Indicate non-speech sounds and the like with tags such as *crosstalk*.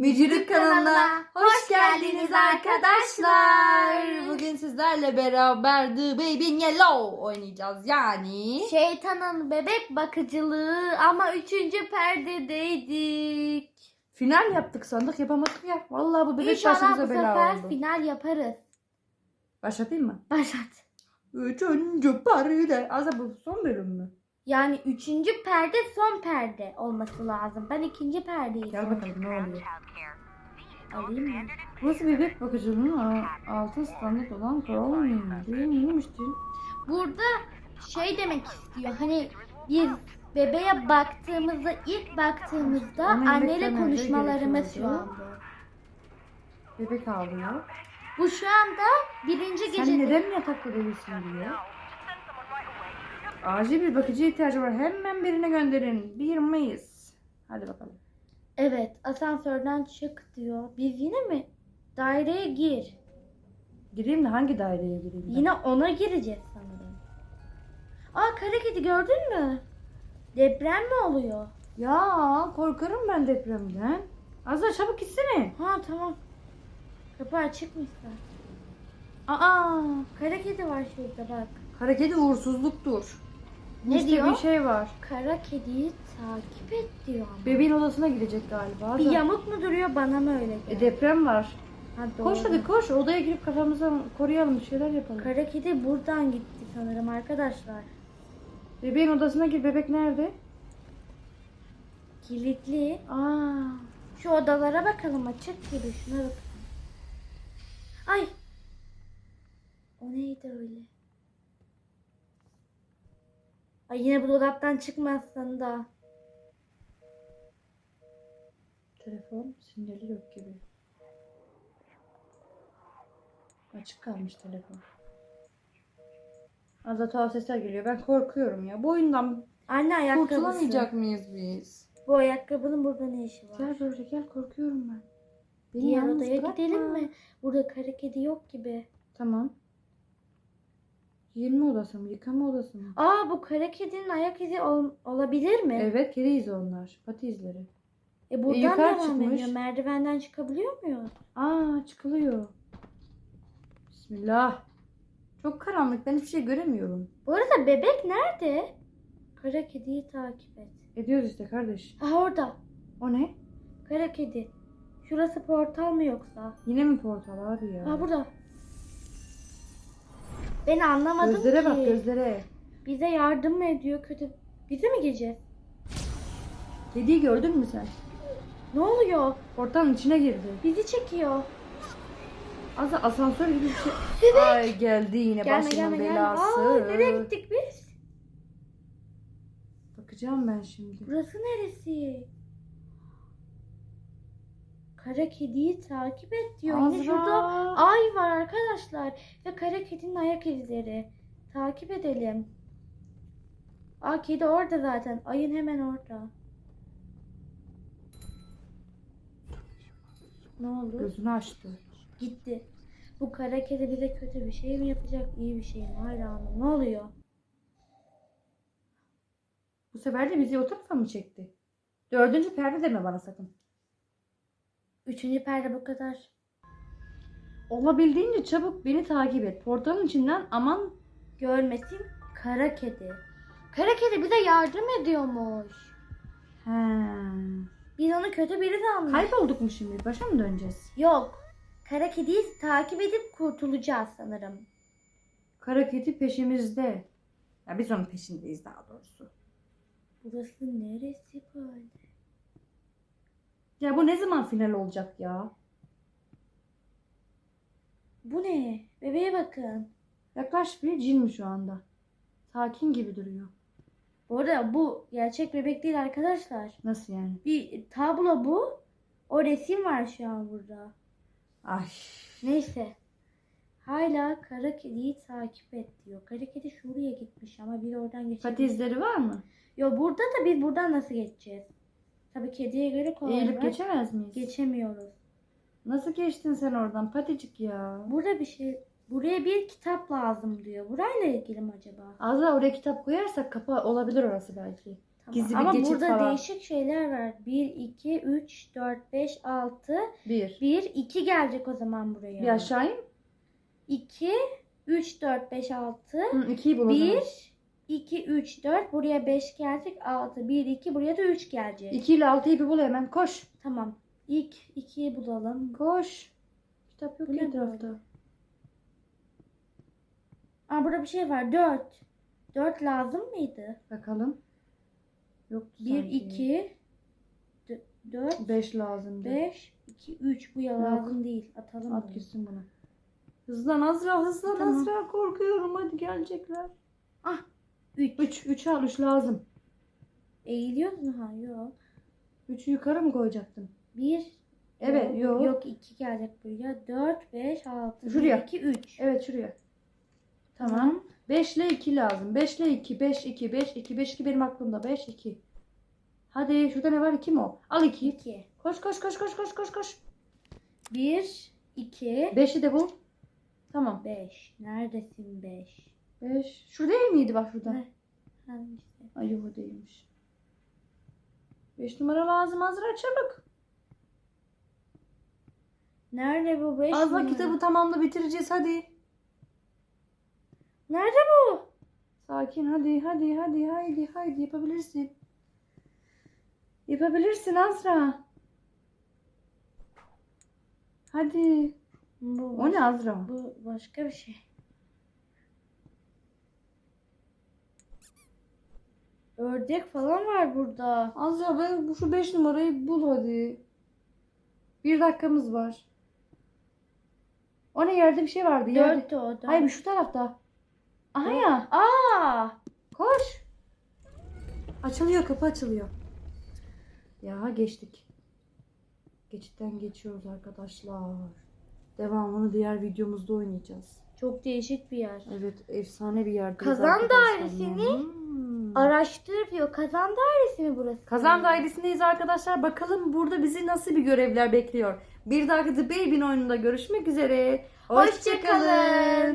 Mücürük kanalına hoş geldiniz arkadaşlar. Bugün sizlerle beraber The Baby in Yellow oynayacağız. Yani Şeytanın bebek bakıcılığı ama üçüncü perdedeydik. final yaptık sandık yapamadık ya. Vallahi bu bebek İnşallah bu başımıza bela sefer oldu. final yaparız. Başlatayım mı? Başlat. Üçüncü perde. Azra bu son bölüm mü? Yani üçüncü perde son perde olması lazım. Ben ikinci perdeyi Gel bakalım ne oluyor. alayım mı? Burası bebek bakıcılığının altın standart olan kural mıydı? Neymişti? Burada şey demek istiyor. Hani biz bebeğe baktığımızda ilk baktığımızda Ona anneyle konuşmalarımız şu gerekiyordu. an bu. Bebek ağlıyor. Bu şu anda birinci Sen gece. neden yatakta değilsin diyor. Acil bir bakıcıya ihtiyacı var. Hemen birine gönderin. 1 Mayıs. Hadi bakalım. Evet asansörden çık diyor. Biz yine mi? Daireye gir. Gireyim de hangi daireye gireyim? ben? Yine ona gireceğiz sanırım. Aa kara kedi gördün mü? Deprem mi oluyor? Ya korkarım ben depremden. Azra çabuk gitsene. Ha tamam. Kapı açıkmışsa. Aa kara kedi var şurada bak. Kara kedi uğursuzluktur. Ne işte diyor? bir şey var. Kara kediyi takip et diyor ama. Bebeğin odasına gidecek galiba. Bir Azra. yamuk mu duruyor bana mı öyle E, geldi? deprem var. ha, Koş hadi koş. Odaya girip kafamızı koruyalım. Bir şeyler yapalım. Kara kedi buradan gitti sanırım arkadaşlar. Bebeğin odasına gir. Bebek nerede? Kilitli. Aa. Şu odalara bakalım açık gibi şuna bak. Ay. O neydi öyle? Ay yine bu dolaptan çıkmazsan da. Telefon sinyali yok gibi. Açık kalmış telefon. Az da tuhaf sesler geliyor. Ben korkuyorum ya. Bu oyundan Anne ayakkabısı. kurtulamayacak mıyız biz? Bu ayakkabının burada ne işi var? Gel böyle gel korkuyorum ben. Beni Diğer yalnız odaya bırakma. gidelim mi? Burada kara kedi yok gibi. Tamam. Giyinme odası mı? Yıkama odası mı? Aa bu kara kedinin ayak izi ol- olabilir mi? Evet kedi izi onlar. Pati izleri. E buradan yukarı devam çıkmış. ediyor. Merdivenden çıkabiliyor muyuz? Aa çıkılıyor. Bismillah. Çok karanlık. Ben hiçbir şey göremiyorum. Bu arada bebek nerede? Kara kediyi takip et. Ediyoruz işte kardeş. Aha orada. O ne? Kara kedi. Şurası portal mı yoksa? Yine mi portal abi ya? Aa burada. Ben anlamadım Gözlere ki. bak gözlere. Bize yardım mı ediyor kötü? Bize mi gireceğiz? Kediyi gördün mü sen? Ne oluyor? Portalın içine girdi. Bizi çekiyor. Az da asansör gibi bir şey. *laughs* Bebek. Ay geldi yine Gelme başımın gelme gelme. belası. Aa, nereye gittik biz? Bakacağım ben şimdi. Burası neresi? Kara kediyi takip et diyor. Yine Azra. şurada ay var arkadaşlar. Ve kara kedinin ayak izleri. Takip edelim. Aa kedi orada zaten. Ayın hemen orada. Ne oldu? Gözünü açtı. Gitti. Bu kara kedi bize kötü bir şey mi yapacak, iyi bir şey mi? Hayranım. Ne oluyor? Bu sefer de bizi o tarafa mı çekti? Dördüncü perde deme bana sakın. Üçüncü perde bu kadar. Olabildiğince çabuk beni takip et. Portalın içinden aman Görmesin kara kedi. Kara kedi bize yardım ediyormuş. He. Biz onu kötü biri sanmış. Kaybolduk mu şimdi? Başa mı döneceğiz? Yok. Kara kediyi takip edip kurtulacağız sanırım. Kara kedi peşimizde. Ya biz onun peşindeyiz daha doğrusu. Burası neresi böyle? Ya bu ne zaman final olacak ya? Bu ne? Bebeğe bakın. Yaklaş bir cin mi şu anda? Sakin gibi duruyor. Bu arada bu gerçek bebek değil arkadaşlar. Nasıl yani? Bir tablo bu. O resim var şu an burada. Ay. Neyse. Hala kara kediyi takip et diyor. Kara kedi şuraya gitmiş ama biri oradan geçebilir. Pati izleri var mı? Yo burada da biz buradan nasıl geçeceğiz? Tabii kediye göre kolay. Eğilip var. geçemez miyiz? Geçemiyoruz. Nasıl geçtin sen oradan paticik ya? Burada bir şey buraya bir kitap lazım diyor. Burayla ilgili mi acaba? Az daha oraya kitap koyarsak kapı olabilir orası belki. Gizli bir Ama geçit burada falan. değişik şeyler var. 1, 2, 3, 4, 5, 6. Bir. 1, 2 gelecek o zaman buraya. Bir aşağı in. 2, 3, 4, 5, 6. Hı, ikiyi bul o zaman. 1, 2, 3, 4. Buraya 5 gelecek. 6, 1, 2. Buraya da 3 gelecek. 2 ile 6'yı bir bul hemen. Koş. Tamam. İlk 2'yi bulalım. Koş. Kitap yok Bu ne etrafta. Aa burada bir şey var. 4. 4 lazım mıydı? Bakalım. Yoktu 1, 2, 4, 5 lazımdı. 5, 2, 3. Bu ya Yok. lazım değil. Atalım At bunu. gitsin bunu. Hızlan Azra hızlan Tamam. Azra korkuyorum hadi gelecekler. 3. 3 3 al 3 lazım. Eğiliyoruz mu? Ha yok. 3'ü yukarı mı koyacaktın? 1. Evet yok. Yok 2 gelecek buraya. 4, 5, 6, Şuraya. 1, 2, 3. Evet şuraya. Tamam. 5 ile 2 lazım. 5 ile 2 5 2 5 2 5 2 benim aklımda 5 2. Hadi şurada ne var 2 mi o? Al 2'yi. 2. Koş koş koş koş koş koş koş. 1, 2, 5'i de bul. Tamam. 5. Neredesin 5? 5. Şurada değil miydi bak şurada? Ne? Ay yok o değilmiş. 5 numara lazım Azra çabuk. Nerede bu 5 Azra kitabı tamamla bitireceğiz hadi. Nerede bu? Sakin hadi hadi hadi haydi haydi yapabilirsin. Yapabilirsin Azra. Hadi. Bu, O ne Azra? Bu başka bir şey. Ördek falan var burada. Azra ben şu 5 numarayı bul hadi. Bir dakikamız var. O ne yerde bir şey vardı. Yerde. Dört o da. Hayır şu tarafta. Aha Dört. ya. Aa! Koş. Açılıyor kapı açılıyor. Ya geçtik. Geçitten geçiyoruz arkadaşlar. Devamını diğer videomuzda oynayacağız. Çok değişik bir yer. Evet efsane bir yerdeyiz Kazan dairesini Hmm. Araştır diyor. Kazan dairesi mi burası? Kazan dairesindeyiz arkadaşlar. Bakalım burada bizi nasıl bir görevler bekliyor. Bir dahaki The Baby'nin oyununda görüşmek üzere. Hoşçakalın.